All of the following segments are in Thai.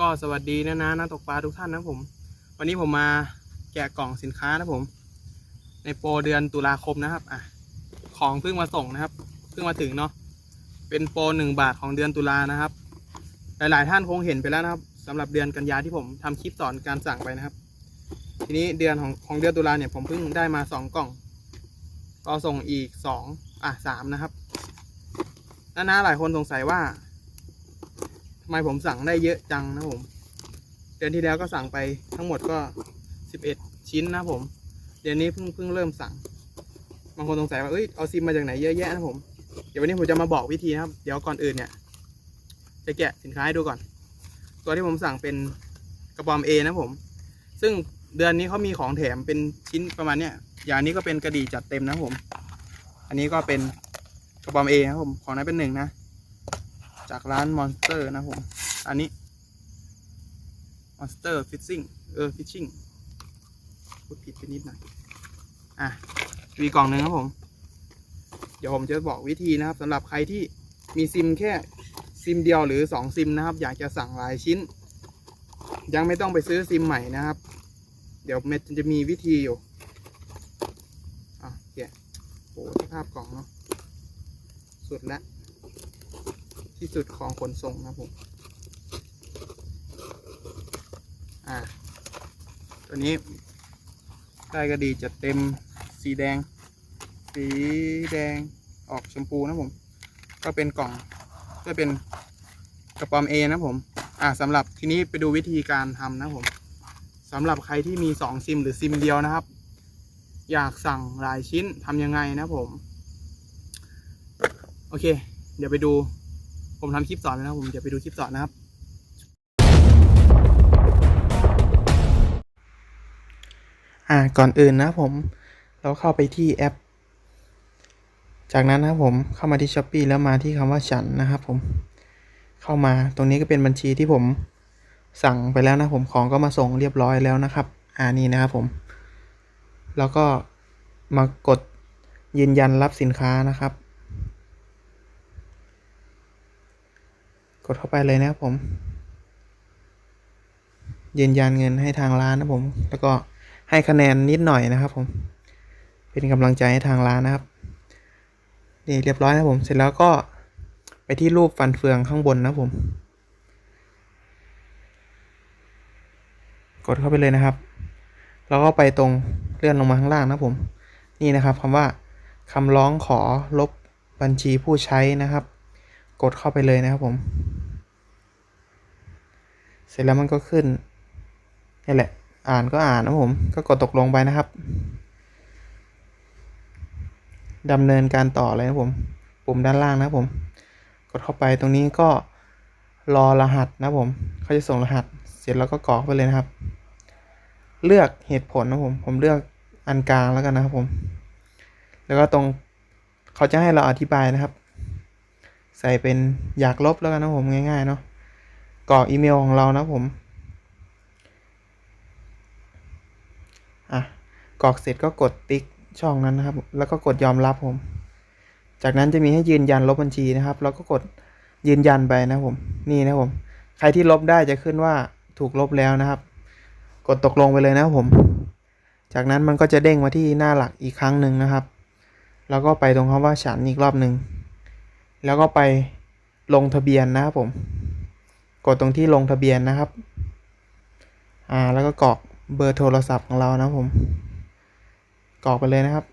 ก็สวัสดีนะนะนักตกปลาทุกท่านนะผม วันนี้ผมมาแกะกล่องสินค้านะผม ในโปรเดือนตุลาคมนะครับอะของเพิ่งมาส่งนะครับเพิ่งมาถึงเนาะเป็นโปรหนึ่งบาทของเดือนตุลานะครับ หลาย ๆ ท่านคงเห็นไปแล้วนะครับสำหรับเดือนกันยาที่ผมทำคลิปสอนการสั่งไปนะครับ ทีนี้เดือนของของเดือนตุลาเนี่ยผมเพิ่งได้มาสองกล่องก็ส่งอีกสองอะสามนะครับน้านาหลายคนสงสัยว่า ทำไมผมสั่งได้เยอะจังนะผม เดือนที่แล้วก็สั่งไปทั้งหมดก็สิบเอ็ดชิ้นนะผม เดือนนี้เพิ่งเพิ่งเริ่มสั่ง บางคนสงสัยว่าเอ้ยเอาซิมมาจากไหนเยอะแยะนะผม เดี๋ยววันนี้ผมจะมาบอกวิธีนะครับ เดี๋ยวก่อนอื่นเนี่ย จะแกะสินค้าให้ดูก่อน ตัวที่ผมสั่งเป็นกระป๋อมเอนะผม ซึ่งเดือนนี้เขามีของแถมเป็นชิ้นประมาณเนี้ย อย่างนี้ก็เป็นกระดี่จัดเต็มนะผม อันนี้ก็เป็นกระป๋อมเอนะผม ของนั้นเป็นหนึ่งนะ จากร้านมอนสเตอร์นะผม อันนี้มอนสเตอร์ฟิชซิ่งเออฟิชชิ่งพูดผิดไปนิดหน่อยอะมีกล่องหนึ่งครับผม เดี๋ยวผมจะบอกวิธีนะครับสำหรับใครที่มีซิมแค่ซิมเดียวหรือสองซิมนะครับ อยากจะสั่งหลายชิ้น ยังไม่ต้องไปซื้อซิมใหม่นะครับ เดี๋ยวเมทจะมีวิธีอยู่อะแกะโอ้ภาพกล่องเนาะสุดละ ที่สุดของขนส่งนะผม อ่า ตัวนี้ได้ก็ดีจะเต็มสีแดง สีแดงออกชมพูนะผม ก็เป็นกล่องก็เป็นกระป๋อมเอนะผม อ่าสำหรับทีนี้ไปดูวิธีการทำนะผมสำหรับใครที่มีสองซิมหรือซิมเดียวนะครับ อยากสั่งหลายชิ้นทำยังไงนะผม โอเค เดี๋ยวไปดู ผมทำคลิปสอนไปแล้วผมเดี๋ยวไปดูคลิปสอนนะครับ อ่าก่อนอื่นนะผม เราเข้าไปที่แอป จากนั้นนะครับผมเข้ามาที่ s h อ p e e แล้วมาที่คำว่าฉันนะครับผมเข้ามาตรงนี้ก็เป็นบัญชีที่ผมสั่งไปแล้วนะผมของก็มาส่งเรียบร้อยแล้วนะครับ อ่านี่นะครับผม แล้วก็มากดยืนยันรับสินค้านะครับ กดเข้าไปเลยนะครับผม ยืนยันเงินให้ทางร้านนะผม แล้วก็ให้คะแนนนิดหน่อยนะครับผม เป็นกำลังใจให้ทางร้านนะครับ นี่เรียบร้อยนะผม เสร็จแล้วก็ไปที่รูปฟันเฟืองข้างบนนะผม กดเข้าไปเลยนะครับแล้วก็ไปตรงเลื่อนลงมาข้างล่างนะผม นี่นะครับคำว่าคำร้องขอลบบัญชีผู้ใช้นะครับ กดเข้าไปเลยนะครับผม เสร็จแล้วมันก็ขึ้นนี่แหละ อ่านก็อ่านนะผม ก็กดตกลงไปนะครับดำเนินการต่อเลยนะผม ปุ่มด้านล่างนะผม กดเข้าไปตรงนี้ก็รอรหัสนะผมเขาจะส่งรหัส เสร็จแล้วก็กรอกไปเลยนะครับ เลือกเหตุผลนะผม ผมเลือกอันกลางแล้วกันนะครับผม แล้วก็ตรงเขาจะให้เราอธิบายนะครับ ใส่เป็นอยากลบแล้วกันนะผมง่ายๆเนาะ กรอกอีเมลของเรานะผม อะกรอกเสร็จก็กดติ๊กช่องนั้นนะครับ แล้วก็กดยอมรับผม จากนั้นจะมีให้ยืนยันลบบัญชีนะครับ แล้วก็กดยืนยันไปนะผม นี่นะผม ใครที่ลบได้จะขึ้นว่าถูกลบแล้วนะครับ กดตกลงไปเลยนะผม จากนั้นมันก็จะเด้งมาที่หน้าหลักอีกครั้งหนึ่งนะครับ แล้วก็ไปตรงคำว่าฉันอีกรอบหนึ่ง แล้วก็ไปลงทะเบียนนะครับผม กดตรงที่ลงทะเบียนนะครับ อ่า แล้วก็กรอกเบอร์โทรศัพท์ของเรานะผม กรอกไปเลยนะครับ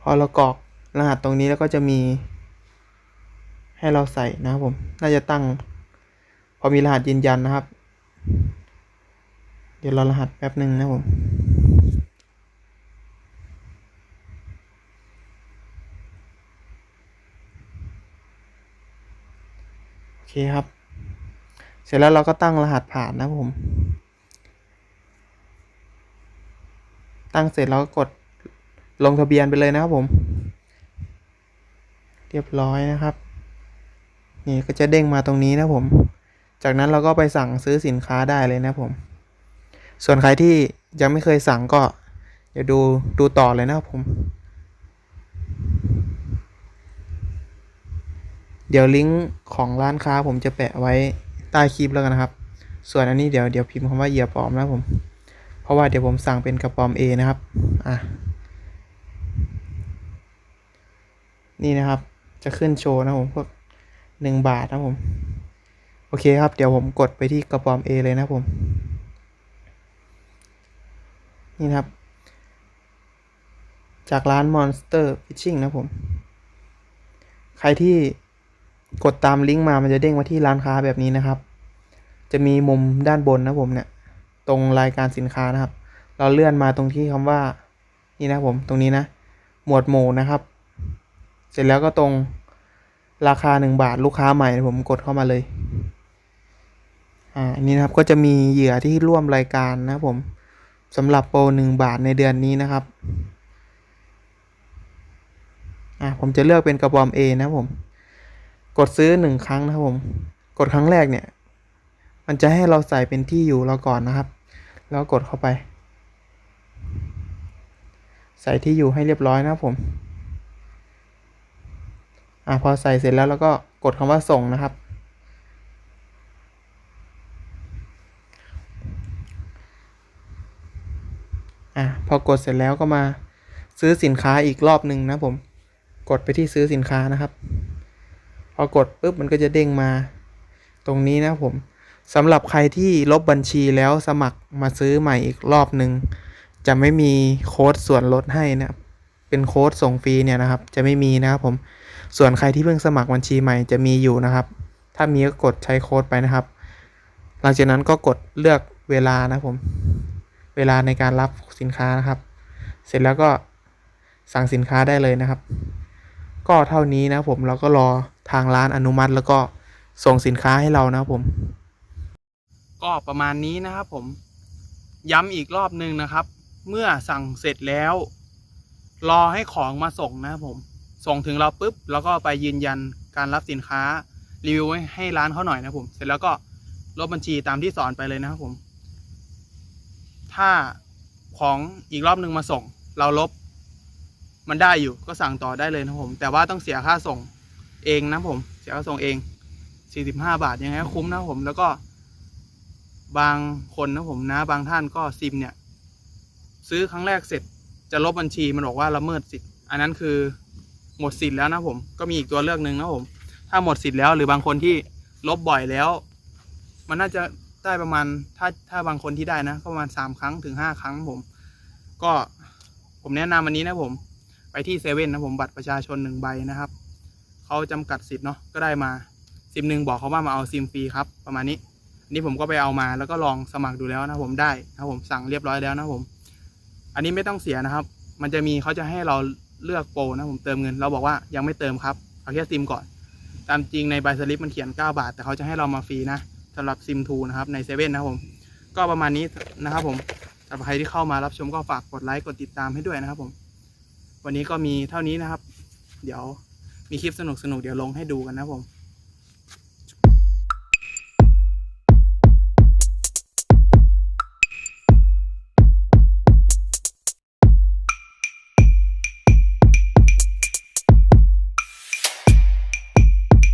พอเรากรอกรหัสตรงนี้แล้วก็จะมี ให้เราใส่นะครับผม น่าจะตั้ง พอมีรหัสยืนยันนะครับ เดี๋ยวรอรหัสแป๊บหนึ่งนะครับผม โอเคครับ เสร็จแล้วเราก็ตั้งรหัสผ่านนะผม ตั้งเสร็จแล้วก็กดลงทะเบียนไปเลยนะครับผม เรียบร้อยนะครับ นี่ก็จะเด้งมาตรงนี้นะผม จากนั้นเราก็ไปสั่งซื้อสินค้าได้เลยนะผม ส่วนใครที่ยังไม่เคยสั่งก็อดี๋ยวดูดูต่อเลยนะครับผม เดี๋ยวลิงก์ของร้านค้าผมจะแปะไว้ใต้คลิปแล้วกันนะครับ ส่วนอันนี้เดี๋ยวเดี๋ยวพิมพ์คำว่าเหยื่อปลอมนะผม เพราะว่าเดี๋ยวผมสั่งเป็นกระป๋อม A นะครับ อะ นี่นะครับ จะขึ้นโชว์นะผมพวกหนึ่งบาทนะผม โอเคครับ เดี๋ยวผมกดไปที่กระป๋อม A เลยนะผม นี่นะครับ จากร้าน Monster Fishing นะผม ใครที่ กดตามลิงก์มามันจะเด้งมาที่ร้านค้าแบบนี้นะครับ จะมีมุมด้านบนนะผมเนี่ย ตรงรายการสินค้านะครับ เราเลื่อนมาตรงที่คำว่า นี่นะผม ตรงนี้นะ หมวดหมู่นะครับ เสร็จแล้วก็ตรงราคาหนึ่งบาทลูกค้าใหม่ผมกดเข้ามาเลย อ่าอันนี้นะครับ ก็จะมีเหยื่อที่ร่วมรายการนะผมสำหรับโปรหนึ่งบาทในเดือนนี้นะครับ อะผมจะเลือกเป็นกระบอม A นะผม กดซื้อหนึ่งครั้งนะครับผม กดครั้งแรกเนี่ย มันจะให้เราใส่เป็นที่อยู่เราก่อนนะครับ แล้วกดเข้าไป ใส่ที่อยู่ให้เรียบร้อยนะครับผมอะพอใส่เสร็จแล้วเราก็กดคำว่าส่งนะครับ อะพอกดเสร็จแล้วก็มาซื้อสินค้าอีกรอบหนึ่งนะผม กดไปที่ซื้อสินค้านะครับ พอกดปุ๊บมันก็จะเด้งมา ตรงนี้นะผมสำหรับใครที่ลบบัญชีแล้วสมัครมาซื้อใหม่อีกรอบหนึ่งจะไม่มีโค้ดส่วนลดให้นะเป็นโค้ดส่งฟรีเนี่ยนะครับ จะไม่มีนะครับผมส่วนใครที่เพิ่งสมัครบัญชีใหม่จะมีอยู่นะครับ ถ้ามีก็กดใช้โค้ดไปนะครับ หลังจากนั้นก็กดเลือกเวลานะผม เวลาในการรับสินค้านะครับ เสร็จแล้วก็สั่งสินค้าได้เลยนะครับ ก็เท่านี้นะผมเราก็รอทางร้านอนุมัติแล้วก็ส่งสินค้าให้เรานะครับผม ก็ประมาณนี้นะครับผมย้ำอีกรอบหนึ่งนะครับ เมื่อสั่งเสร็จแล้ว รอให้ของมาส่งนะครับผม ส่งถึงเราปุ๊บแล้วก็ไปยืนยันการรับสินค้ารีวิวให้ให้ร้านเขาหน่อยนะครับผม เสร็จแล้วก็ลบบัญชีตามที่สอนไปเลยนะครับผม ถ้าของอีกรอบหนึ่งมาส่ง เราลบ มันได้อยู่ก็สั่งต่อได้เลยนะผม แต่ว่าต้องเสียค่าส่งเองนะผม เสียค่าส่งเอง 45 บาทยังไงก็คุ้มนะผมแล้วก็ บางคนนะผมนะ บางท่านก็ซิมเนี่ย ซื้อครั้งแรกเสร็จจะลบบัญชีมันบอกว่าละเมิดสิทธิ์อันนั้นคือหมดสิทธิ์แล้วนะผมก็มีอีกตัวเลือกหนึ่งนะผม ถ้าหมดสิทธิ์แล้วหรือบางคนที่ลบบ่อยแล้ว มันน่าจะได้ประมาณถ้าถ้าบางคนที่ได้นะก็ประมาณสามครั้งถึงห้าครั้งผม ก็ผมแนะนำอันนี้นะผม ไปที่เซเว่นนะผมบัตรประชาชนหนึ่งใบนะครับเขาจำกัดสิทธิ์เนาะก็ได้มาซิมหนึ่งบอกเขาว่ามาเอาซิมฟรีครับประมาณนี้อันนี้ผมก็ไปเอามาแล้วก็ลองสมัครดูแล้วนะผมได้นะผมสั่งเรียบร้อยแล้วนะผม อันนี้ไม่ต้องเสียนะครับ มันจะมีเขาจะให้เราเลือกโปรนะผมเติมเงิน เราบอกว่ายังไม่เติมครับเอาแค่ซิมก่อน ตามจริงในใบสลิปมันเขียน 9 บาท แต่เขาจะให้เรามาฟรีนะสำหรับซิมทูนะครับในเซเว่นนะผม ก็ประมาณนี้นะครับผมสำหรับใครที่เข้ามารับชมก็ฝากกดไลค์กดติดตามให้ด้วยนะครับผม วันนี้ก็มีเท่านี้นะครับ เดี๋ยวมีคลิปสนุกๆเดี๋ยวลงให้ดูกันนะผม